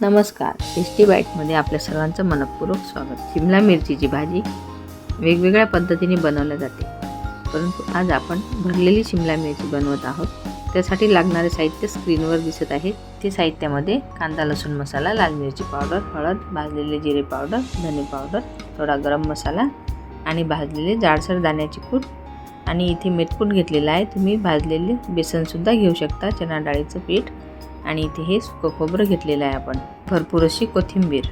नमस्कार. टेस्टी बाईटमध्ये आपल्या सर्वांचं मनपूर्वक स्वागत. शिमला मिरचीची भाजी वेगवेगळ्या पद्धतीने बनवल्या जाते. परंतु आज आपण भरलेली शिमला मिरची बनवत आहोत. त्यासाठी लागणारे साहित्य स्क्रीनवर दिसत आहे. ते साहित्यामध्ये कांदा लसूण मसाला लाल मिरची पावडर हळद भाजलेले जिरे पावडर धने पावडर थोडा गरम मसाला आणि भाजलेले जाडसर दाण्याची कूट आणि इथे मेथकूट घेतलेला आहे. तुम्ही भाजलेले बेसनसुद्धा घेऊ शकता. चणा डाळीचं पीठ आणि इथे हे सुकं खोबरं घेतलेलं आहे आपण. भरपूर अशी कोथिंबीर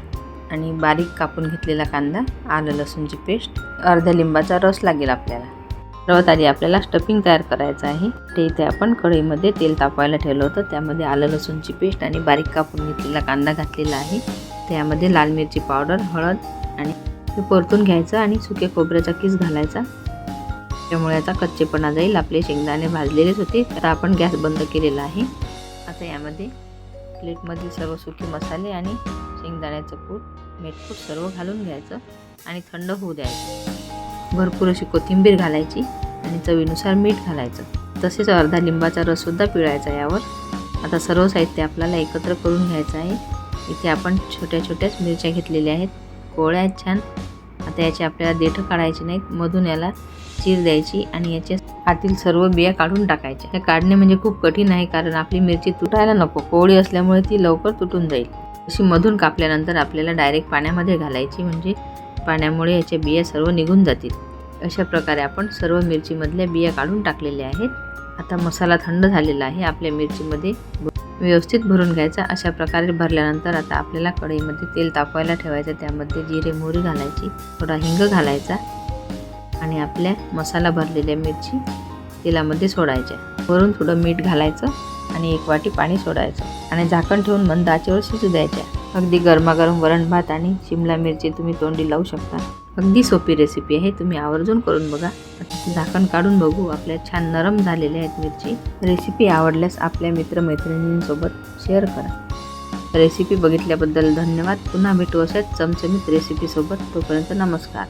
आणि बारीक कापून घेतलेला कांदा आलं लसूणची पेस्ट अर्ध्या लिंबाचा रस लागेल आपल्याला. सर्वात आधी आपल्याला स्टफिंग तयार करायचं आहे. ते इथे आपण कढईमध्ये तेल तापवायला ठेवलं होतं. त्यामध्ये आलं लसूणची पेस्ट आणि बारीक कापून घेतलेला कांदा घातलेला आहे. त्यामध्ये लाल मिरची पावडर हळद आणि ते परतून घ्यायचं आणि सुके खोबऱ्याचा किस घालायचा. त्यामुळे याचा कच्चेपणा जाईल. आपले शेंगदाणे भाजलेलेच होते. तर आपण गॅस बंद केलेला आहे. आता यामध्ये. प्लेटमधील सर्व सुके मसाले आणि शेंगदाण्याचं कूट मीठकूट सर्व घालून घ्यायचं आणि थंड होऊ द्यायचं. भरपूर अशी कोथिंबीर घालायची आणि चवीनुसार मीठ घालायचं. तसेच अर्धा लिंबाचा रससुद्धा पिळायचा यावर. आता सर्व साहित्य आपल्याला एकत्र करून घ्यायचं आहे. इथे आपण छोट्या छोट्याच मिरच्या घेतलेल्या आहेत. कोळ्या आहेत छान. आता याची आपल्याला देठं काढायची नाहीत. मधून याला चीर द्यायची आणि याच्या आतील सर्व बिया काढून टाकायच्या. त्या काढणे म्हणजे खूप कठीण आहे कारण आपली मिरची तुटायला नको. कोवळी असल्यामुळे ती लवकर तुटून जाईल. अशी मधून कापल्यानंतर आपल्याला डायरेक्ट पाण्यामध्ये घालायची म्हणजे पाण्यामुळे याच्या बिया सर्व निघून जातील. अशा प्रकारे आपण सर्व मिरचीमधल्या बिया काढून टाकलेल्या आहेत. आता मसाला थंड झालेला आहे. आपल्या मिरचीमध्ये व्यवस्थित भरून घ्यायचा. अशा प्रकारे भरल्यानंतर आता आपल्याला कढईमध्ये तेल तापवायला ठेवायचं. त्यामध्ये जिरे मोहरी घालायची. थोडा हिंग घालायचा. आणि आपल्या मसाला भरलेल्या मिरची तेलामध्ये सोडायच्या. वरून थोडं मीठ घालायचं आणि एक वाटी पाणी सोडायचं. आणि झाकण ठेवून मंद आचेवर शिजू द्यायच्या. अगदी गरमागरम वरण भात आणि शिमला मिरची तुम्ही तोंडी लावू शकता. अगदी सोपी रेसिपी आहे. तुम्ही आवर्जून करून बघा. झाकण काढून बघू. आपल्या छान नरम झालेल्या आहेत मिरची. रेसिपी आवडल्यास आपल्या मित्रमैत्रिणींसोबत शेअर करा. रेसिपी बघितल्याबद्दल धन्यवाद. पुन्हा भेटू अशाच चमचमीत रेसिपीसोबत तोपर्यंत नमस्कार.